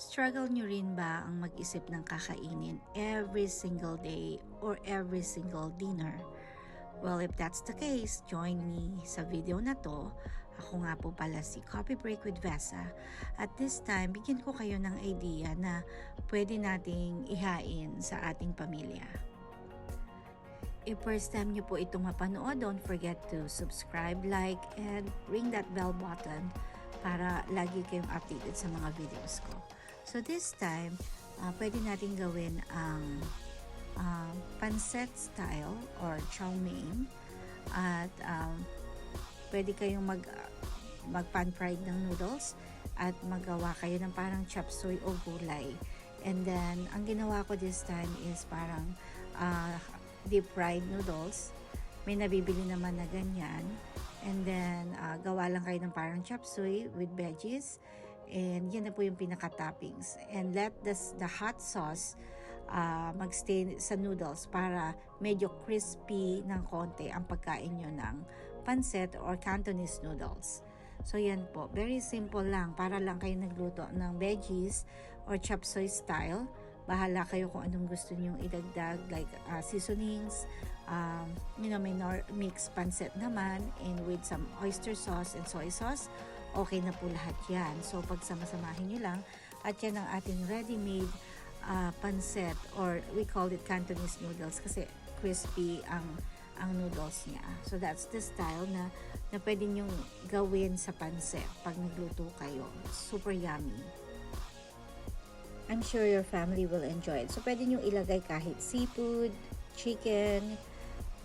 Struggle nyo rin ba ang mag-isip ng kakainin every single day or every single dinner? Well, if that's the case, join me sa video na to. Ako nga po pala si Coffee Break with Vesa. At this time, bigyan ko kayo ng idea na pwede nating ihain sa ating pamilya. If first time nyo po itong mapanood, don't forget to subscribe, like, and ring that bell button para lagi kayong updated sa mga videos ko. So this time, uh, pwede natin gawin ang uh, pancet style or chow mein. At um, pwede kayong mag mag pan fried ng noodles at magawa kayo ng parang chop suey o gulay. And then ang ginawa ko this time is parang uh, deep fried noodles. May nabibili naman na ganyan. And then uh, gawa lang kayo ng parang chop suey with veggies and yan na po yung pinaka toppings and let the, the hot sauce uh, magstay sa noodles para medyo crispy ng konti ang pagkain nyo ng pancit or Cantonese noodles. So yan po, very simple lang para lang kayo nagluto ng veggies or chop suey style. Bahala kayo kung anong gusto niyo idagdag like uh, seasonings, um, you know, may mixed pancit naman and with some oyster sauce and soy sauce. Okay na po lahat yan. So pagsamasamahin nyo lang at yan ang ating ready-made uh, pancit or we call it Cantonese noodles kasi crispy ang ang noodles niya. So that's the style na na pwede nyong gawin sa pancit pag nagluto kayo. Super yummy. I'm sure your family will enjoy it. So pwede nyo ilagay kahit seafood, chicken,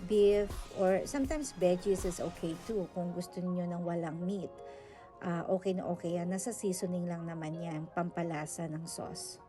beef, or sometimes veggies is okay too kung gusto niyo ng walang meat. Uh, okay na okay yan. Nasa seasoning lang naman yan, pampalasa ng sauce.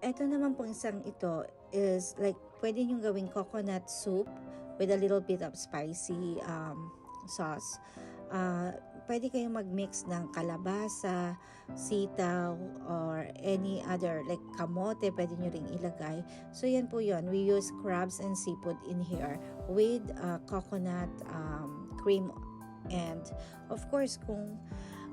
Ito naman pong isang ito is like pwede nyo gawing coconut soup with a little bit of spicy um, sauce. Uh, pwede kayong mag-mix ng kalabasa, sitaw, or any other like kamote, pwede nyo ring ilagay. So yan po yon We use crabs and seafood in here with uh, coconut um, cream and of course kung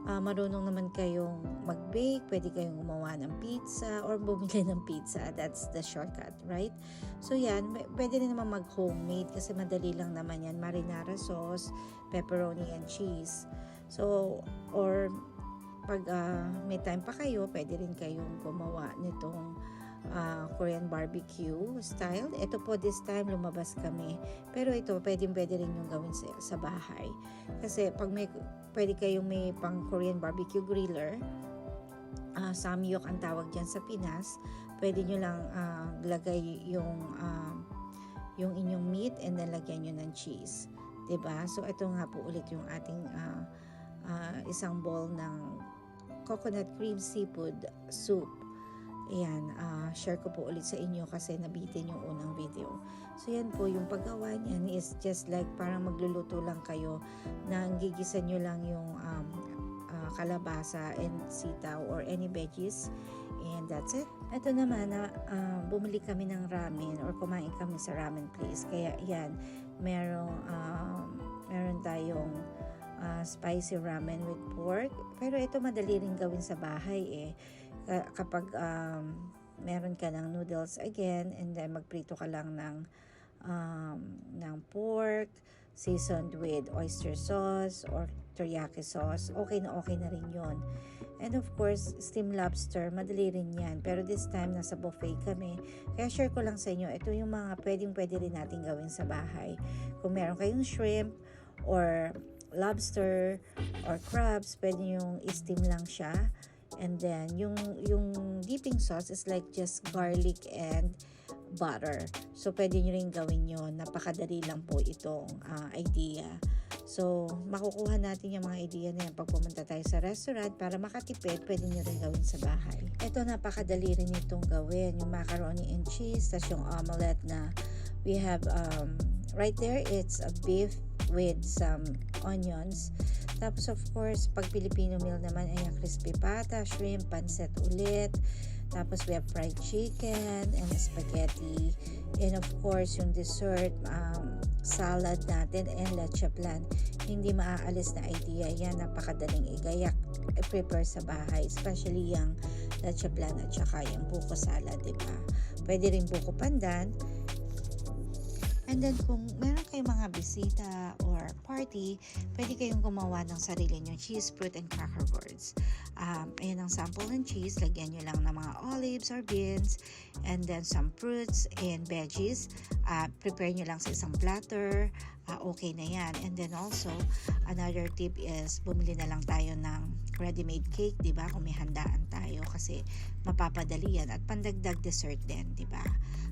uh, marunong naman kayong mag-bake, pwede kayong gumawa ng pizza or bumili ng pizza. That's the shortcut, right? So yan, pwede rin naman mag-homemade kasi madali lang naman yan. Marinara sauce, pepperoni and cheese. So, or pag uh, may time pa kayo, pwede rin kayong gumawa nitong uh, Korean barbecue style. Ito po this time lumabas kami. Pero ito pwede pwede rin yung gawin sa, sa bahay. Kasi pag may pwede kayong may pang Korean barbecue griller, uh, samyok ang tawag diyan sa Pinas. Pwede nyo lang uh, lagay yung uh, yung inyong meat and then lagyan nyo ng cheese. ba? So ito nga po ulit yung ating uh, uh, isang bowl ng coconut cream seafood soup. Ayan, uh, share ko po ulit sa inyo kasi nabitin yung unang video. So yan po, yung paggawa niyan is just like parang magluluto lang kayo na gigisa nyo lang yung um, uh, kalabasa and sitaw or any veggies. And that's it. Ito naman na uh, bumili kami ng ramen or kumain kami sa ramen place. Kaya yan, merong, um, meron tayong uh, spicy ramen with pork. Pero ito madali rin gawin sa bahay eh. Kapag um, meron ka ng noodles again and then magprito ka lang ng um, ng pork seasoned with oyster sauce or teriyaki sauce, okay na okay na rin yon. And of course, steamed lobster, madali rin yan. Pero this time, nasa buffet kami. Kaya share ko lang sa inyo, ito yung mga pwedeng pwede rin natin gawin sa bahay. Kung meron kayong shrimp or lobster or crabs, pwede yung i-steam lang siya. And then, yung, yung dipping sauce is like just garlic and butter. So, pwede nyo rin gawin yon Napakadali lang po itong uh, idea. So, makukuha natin yung mga idea na yan pag pumunta tayo sa restaurant para makatipid, pwede nyo rin gawin sa bahay. Ito, napakadali rin itong gawin. Yung macaroni and cheese, tas yung omelette na we have um, right there, it's a beef with some onions. Tapos of course, pag Filipino meal naman ay crispy pata, shrimp, pancit ulit. Tapos we have fried chicken and spaghetti. And of course, yung dessert, um, salad natin and leche plan. Hindi maaalis na idea yan. Napakadaling igayak, i-prepare sa bahay. Especially yung leche plan at saka yung buko salad, di ba? Pwede rin buko pandan. And then kung meron kayong mga bisita or party, pwede kayong gumawa ng sarili nyo cheese, fruit, and cracker boards. Um, ayan ang sample ng cheese. Lagyan nyo lang ng mga olives or beans and then some fruits and veggies. Uh, prepare nyo lang sa isang platter. Uh, okay na yan. And then also, another tip is bumili na lang tayo ng ready-made cake, di ba? Kung may handaan tayo kasi mapapadali yan at pandagdag dessert din, di ba?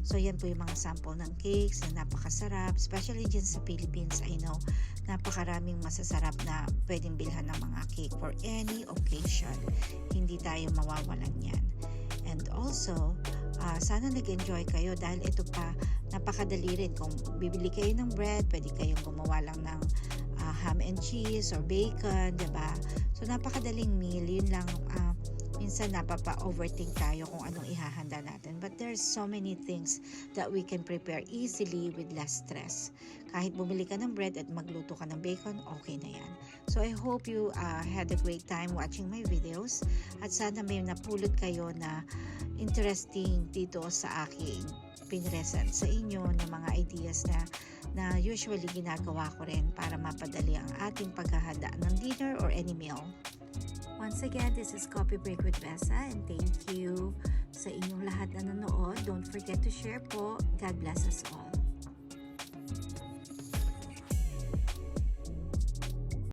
So, yan po yung mga sample ng cakes na napakasarap. Especially dyan sa Philippines, I know, napakaraming masasarap na pwedeng bilhan ng mga cake for any occasion. Hindi tayo mawawalan yan. And also, uh, sana nag-enjoy kayo dahil ito pa, napakadali rin. Kung bibili kayo ng bread, pwede kayong gumawa lang ng uh, ham and cheese or bacon, 'di ba? So napakadaling meal, yun lang uh, minsan napapa-overthink tayo kung anong ihahanda natin. But there's so many things that we can prepare easily with less stress. Kahit bumili ka ng bread at magluto ka ng bacon, okay na yan. So I hope you uh, had a great time watching my videos at sana may napulot kayo na interesting dito sa aking pinresent sa inyo ng mga ideas na na usually ginagawa ko rin para mapadali ang ating paghahanda ng dinner or any meal. Once again, this is Coffee Break with Bessa and thank you sa inyong lahat na nanood. Don't forget to share po. God bless us all.